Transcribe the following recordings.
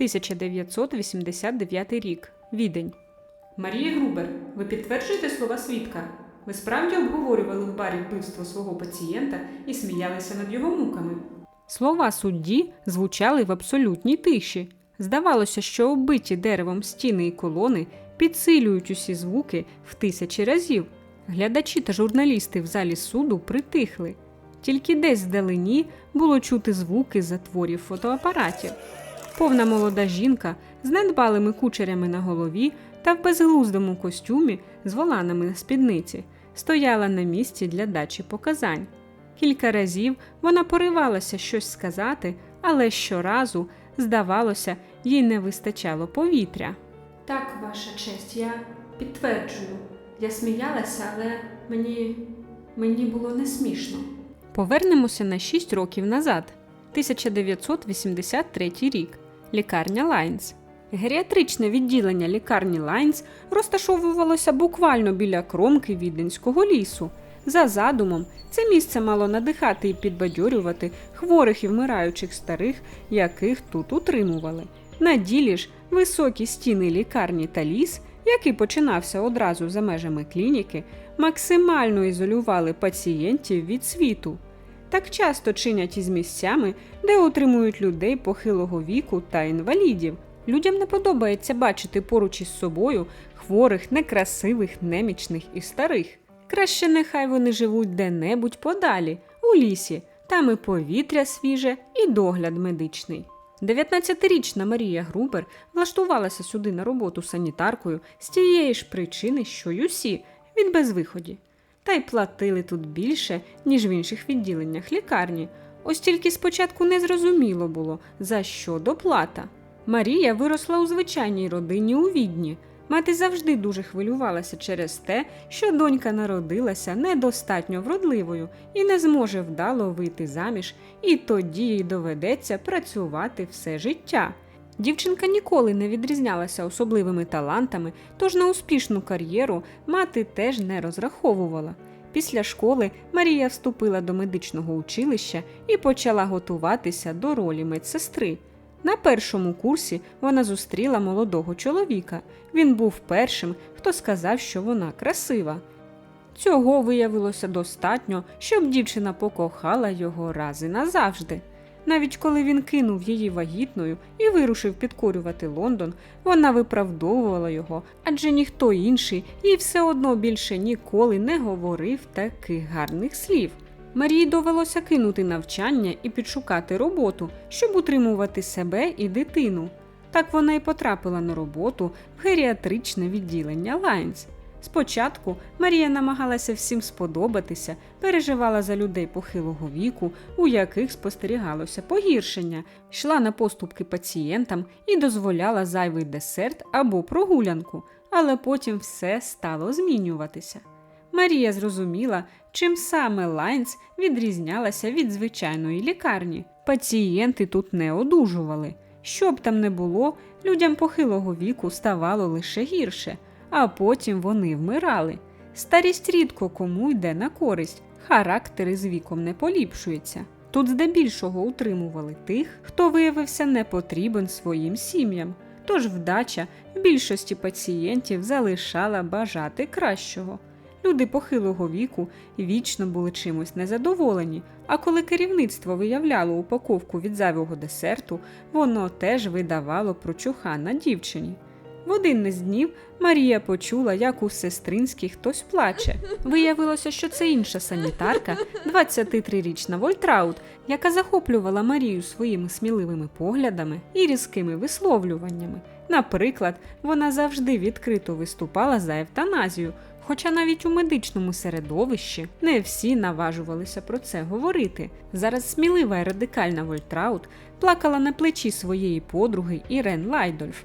1989 рік. Відень. Марія Грубер, ви підтверджуєте слова свідка? Ви справді обговорювали в барі вбивство свого пацієнта і сміялися над його муками. Слова судді звучали в абсолютній тиші. Здавалося, що оббиті деревом стіни і колони підсилюють усі звуки в тисячі разів. Глядачі та журналісти в залі суду притихли. Тільки десь вдалині було чути звуки затворів фотоапаратів. Повна молода жінка з недбалими кучерями на голові та в безглуздому костюмі з воланами на спідниці стояла на місці для дачі показань. Кілька разів вона поривалася щось сказати, але щоразу, здавалося, їй не вистачало повітря. Так, ваша честь, я підтверджую. Я сміялася, але мені, мені було не смішно. Повернемося на 6 років назад, 1983 рік. Лікарня Лайнс. Геріатричне відділення лікарні Лайнс розташовувалося буквально біля кромки Віденського лісу. За задумом, це місце мало надихати і підбадьорювати хворих і вмираючих старих, яких тут утримували. На ділі ж високі стіни лікарні та ліс, який починався одразу за межами клініки, максимально ізолювали пацієнтів від світу. Так часто чинять із місцями, де утримують людей похилого віку та інвалідів. Людям не подобається бачити поруч із собою хворих, некрасивих, немічних і старих. Краще нехай вони живуть де-небудь подалі, у лісі, там і повітря свіже, і догляд медичний. 19-річна Марія Грубер влаштувалася сюди на роботу санітаркою з тієї ж причини, що й усі від безвиході. Та й платили тут більше, ніж в інших відділеннях лікарні. Ось тільки спочатку не зрозуміло було, за що доплата. Марія виросла у звичайній родині у відні. Мати завжди дуже хвилювалася через те, що донька народилася недостатньо вродливою і не зможе вдало вийти заміж, і тоді їй доведеться працювати все життя. Дівчинка ніколи не відрізнялася особливими талантами, тож на успішну кар'єру мати теж не розраховувала. Після школи Марія вступила до медичного училища і почала готуватися до ролі медсестри. На першому курсі вона зустріла молодого чоловіка. Він був першим, хто сказав, що вона красива. Цього виявилося достатньо, щоб дівчина покохала його раз і назавжди. Навіть коли він кинув її вагітною і вирушив підкорювати Лондон, вона виправдовувала його, адже ніхто інший їй все одно більше ніколи не говорив таких гарних слів. Марії довелося кинути навчання і підшукати роботу, щоб утримувати себе і дитину. Так вона і потрапила на роботу в геріатричне відділення Лайнс. Спочатку Марія намагалася всім сподобатися, переживала за людей похилого віку, у яких спостерігалося погіршення, йшла на поступки пацієнтам і дозволяла зайвий десерт або прогулянку, але потім все стало змінюватися. Марія зрозуміла, чим саме Лайнс відрізнялася від звичайної лікарні. Пацієнти тут не одужували. Що б там не було, людям похилого віку ставало лише гірше, а потім вони вмирали. Старість рідко кому йде на користь, характери з віком не поліпшуються. Тут здебільшого утримували тих, хто виявився непотрібен своїм сім'ям. Тож вдача в більшості пацієнтів залишала бажати кращого. Люди похилого віку вічно були чимось незадоволені, а коли керівництво виявляло упаковку від зайвого десерту, воно теж видавало прочухана дівчині. В один із днів Марія почула, як у сестринській хтось плаче. Виявилося, що це інша санітарка, 23-річна Вольтраут, яка захоплювала Марію своїми сміливими поглядами і різкими висловлюваннями. Наприклад, вона завжди відкрито виступала за евтаназію, Хоча навіть у медичному середовищі не всі наважувалися про це говорити. Зараз смілива і радикальна Вольтраут плакала на плечі своєї подруги Ірен Лайдольф.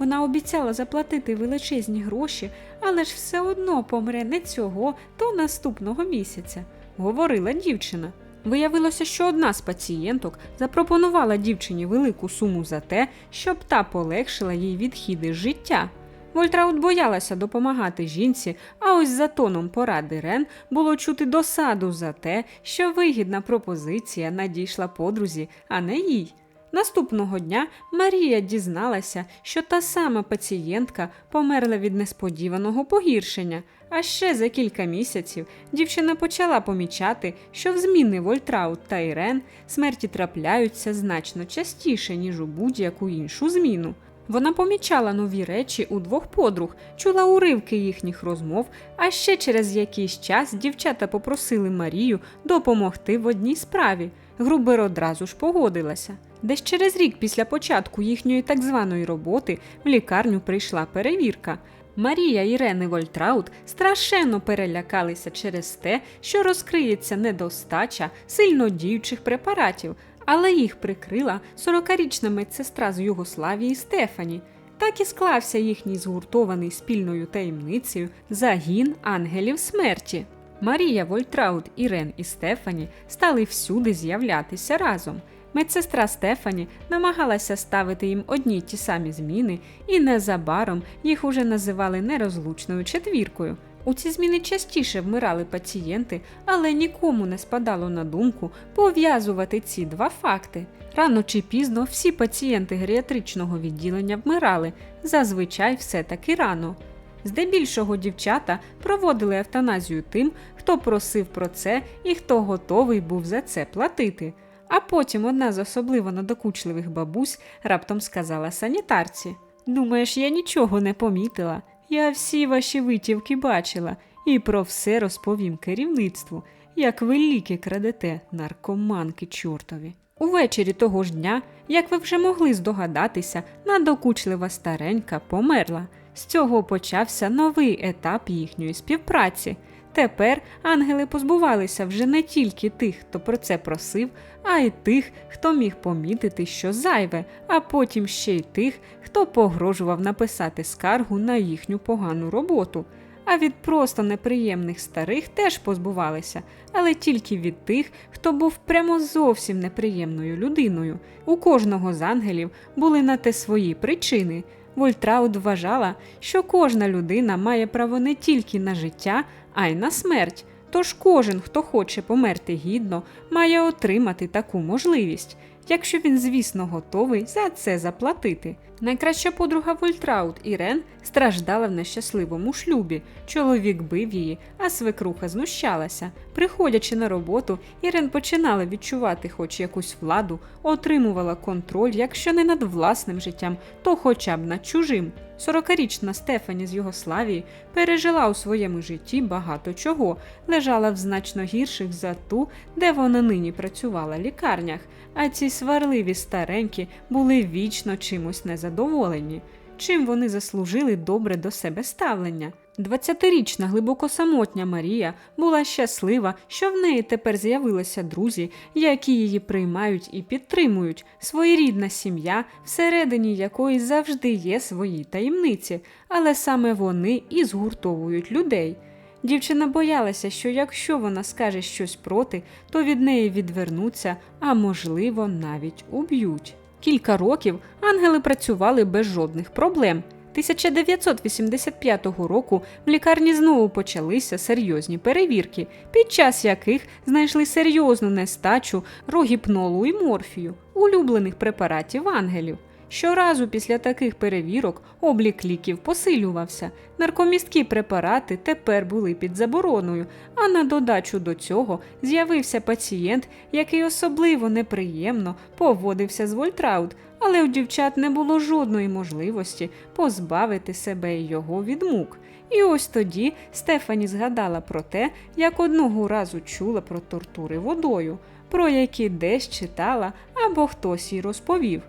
Вона обіцяла заплатити величезні гроші, але ж все одно помре не цього, то наступного місяця, говорила дівчина. Виявилося, що одна з пацієнток запропонувала дівчині велику суму за те, щоб та полегшила їй відхіди з життя. Вольтраут боялася допомагати жінці, а ось за тоном поради Рен було чути досаду за те, що вигідна пропозиція надійшла подрузі, а не їй. Наступного дня Марія дізналася, що та сама пацієнтка померла від несподіваного погіршення. А ще за кілька місяців дівчина почала помічати, що в зміни Вольтраут та Ірен смерті трапляються значно частіше, ніж у будь-яку іншу зміну. Вона помічала нові речі у двох подруг, чула уривки їхніх розмов, а ще через якийсь час дівчата попросили Марію допомогти в одній справі. Грубер одразу ж погодилася. Десь через рік після початку їхньої так званої роботи в лікарню прийшла перевірка. Марія і Рени Вольтраут страшенно перелякалися через те, що розкриється недостача сильнодіючих препаратів, але їх прикрила 40-річна медсестра з Югославії Стефані. Так і склався їхній згуртований спільною таємницею загін ангелів смерті. Марія Вольтраут, Ірен і Стефані стали всюди з'являтися разом. Медсестра Стефані намагалася ставити їм одні й ті самі зміни, і незабаром їх уже називали нерозлучною четвіркою. У ці зміни частіше вмирали пацієнти, але нікому не спадало на думку пов'язувати ці два факти. Рано чи пізно всі пацієнти геріатричного відділення вмирали, зазвичай все таки рано. Здебільшого дівчата проводили евтаназію тим, хто просив про це і хто готовий був за це платити. А потім одна з особливо надокучливих бабусь раптом сказала санітарці: Думаєш, я нічого не помітила. Я всі ваші витівки бачила і про все розповім керівництву, як ви ліки крадете, наркоманки чортові. Увечері того ж дня, як ви вже могли здогадатися, надокучлива старенька померла. З цього почався новий етап їхньої співпраці. Тепер ангели позбувалися вже не тільки тих, хто про це просив, а й тих, хто міг помітити, що зайве, а потім ще й тих, хто погрожував написати скаргу на їхню погану роботу. А від просто неприємних старих теж позбувалися, але тільки від тих, хто був прямо зовсім неприємною людиною. У кожного з ангелів були на те свої причини. Вольтрауд вважала, що кожна людина має право не тільки на життя, а й на смерть. Тож кожен, хто хоче померти гідно, має отримати таку можливість, якщо він, звісно, готовий за це заплатити. Найкраща подруга Вольтраут Ірен страждала в нещасливому шлюбі. Чоловік бив її, а свекруха знущалася. Приходячи на роботу, Ірен починала відчувати хоч якусь владу, отримувала контроль, якщо не над власним життям, то хоча б над чужим. Сорокарічна Стефані з Югославії пережила у своєму житті багато чого, лежала в значно гірших за ту, де вона нині працювала лікарнях, а ці сварливі старенькі були вічно чимось незадоволені. Чим вони заслужили добре до себе ставлення? Двадцятирічна глибоко самотня Марія була щаслива, що в неї тепер з'явилися друзі, які її приймають і підтримують, своєрідна сім'я, всередині якої завжди є свої таємниці, але саме вони і згуртовують людей. Дівчина боялася, що якщо вона скаже щось проти, то від неї відвернуться, а можливо, навіть уб'ють. Кілька років ангели працювали без жодних проблем. 1985 року в лікарні знову почалися серйозні перевірки, під час яких знайшли серйозну нестачу рогіпнолу і морфію, улюблених препаратів ангелів. Щоразу після таких перевірок облік ліків посилювався. Наркомісткі препарати тепер були під забороною, а на додачу до цього з'явився пацієнт, який особливо неприємно поводився з Вольтраут, але у дівчат не було жодної можливості позбавити себе і його від мук. І ось тоді Стефані згадала про те, як одного разу чула про тортури водою, про які десь читала або хтось їй розповів.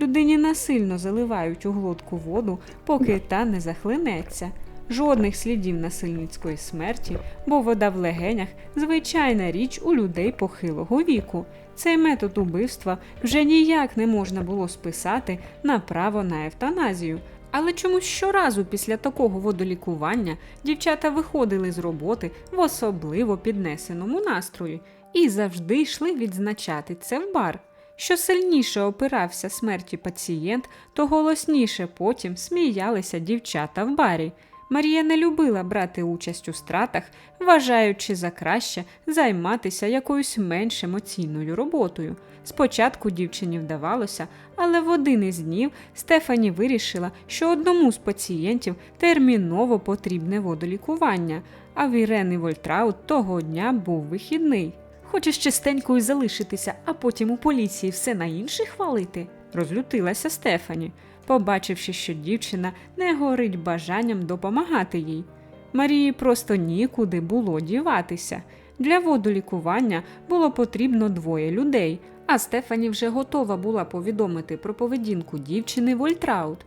Людині насильно заливають у глотку воду, поки та не захлинеться. Жодних слідів насильницької смерті, бо вода в легенях звичайна річ у людей похилого віку. Цей метод убивства вже ніяк не можна було списати на право на евтаназію. Але чомусь щоразу після такого водолікування дівчата виходили з роботи в особливо піднесеному настрої і завжди йшли відзначати це в бар. Що сильніше опирався смерті пацієнт, то голосніше потім сміялися дівчата в барі. Марія не любила брати участь у стратах, вважаючи за краще займатися якоюсь менш емоційною роботою. Спочатку дівчині вдавалося, але в один із днів Стефані вирішила, що одному з пацієнтів терміново потрібне водолікування, а в Ірени Вольтраут того дня був вихідний. Хочеш чистенькою залишитися, а потім у поліції все на інших хвалити? розлютилася Стефані, побачивши, що дівчина не горить бажанням допомагати їй. Марії просто нікуди було діватися. Для водолікування було потрібно двоє людей, а Стефані вже готова була повідомити про поведінку дівчини Вольтраут.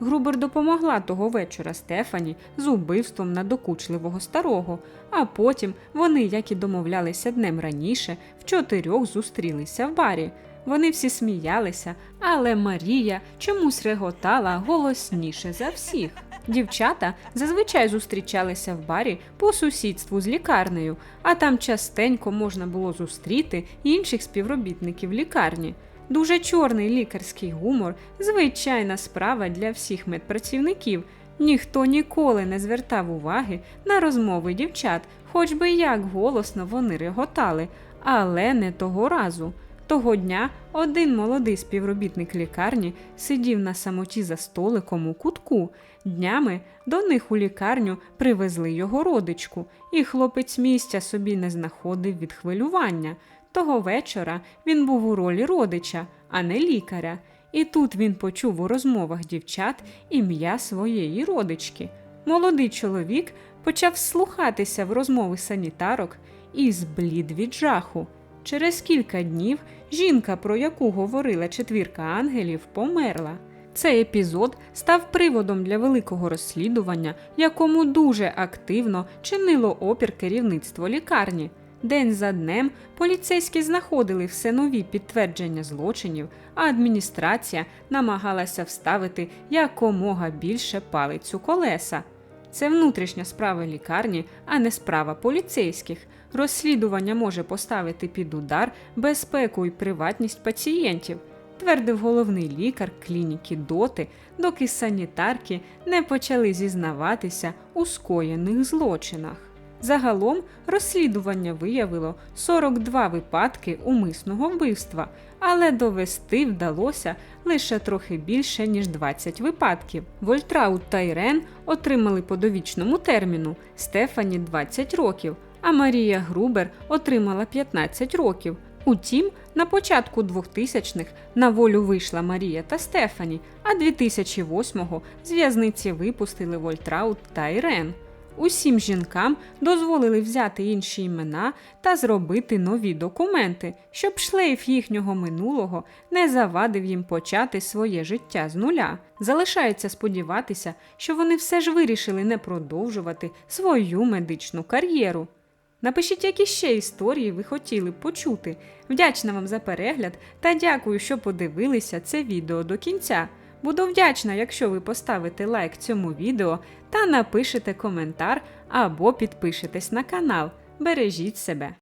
Грубер допомогла того вечора Стефані з убивством надокучливого старого, а потім вони, як і домовлялися днем раніше, в чотирьох зустрілися в барі. Вони всі сміялися, але Марія чомусь реготала голосніше за всіх. Дівчата зазвичай зустрічалися в барі по сусідству з лікарнею, а там частенько можна було зустріти інших співробітників лікарні. Дуже чорний лікарський гумор звичайна справа для всіх медпрацівників. Ніхто ніколи не звертав уваги на розмови дівчат, хоч би як голосно вони реготали, але не того разу. Того дня один молодий співробітник лікарні сидів на самоті за столиком у кутку. Днями до них у лікарню привезли його родичку, і хлопець місця собі не знаходив від хвилювання. Того вечора він був у ролі родича, а не лікаря. І тут він почув у розмовах дівчат ім'я своєї родички. Молодий чоловік почав слухатися в розмови санітарок і зблід від жаху. Через кілька днів жінка, про яку говорила четвірка ангелів, померла. Цей епізод став приводом для великого розслідування, якому дуже активно чинило опір керівництво лікарні. День за днем поліцейські знаходили все нові підтвердження злочинів, а адміністрація намагалася вставити якомога більше палець у колеса. Це внутрішня справа лікарні, а не справа поліцейських. Розслідування може поставити під удар безпеку і приватність пацієнтів, твердив головний лікар клініки доти, доки санітарки не почали зізнаватися у скоєних злочинах. Загалом розслідування виявило 42 випадки умисного вбивства, але довести вдалося лише трохи більше ніж 20 випадків. Вольтраут та Ірен отримали по довічному терміну, Стефані 20 років, а Марія Грубер отримала 15 років. Утім, на початку 2000-х на волю вийшла Марія та Стефані, а 2008-го з в'язниці випустили Вольтраут та Ірен. Усім жінкам дозволили взяти інші імена та зробити нові документи, щоб шлейф їхнього минулого не завадив їм почати своє життя з нуля. Залишається сподіватися, що вони все ж вирішили не продовжувати свою медичну кар'єру. Напишіть, які ще історії ви хотіли б почути. Вдячна вам за перегляд та дякую, що подивилися це відео до кінця. Буду вдячна, якщо ви поставите лайк цьому відео та напишете коментар або підпишетесь на канал. Бережіть себе!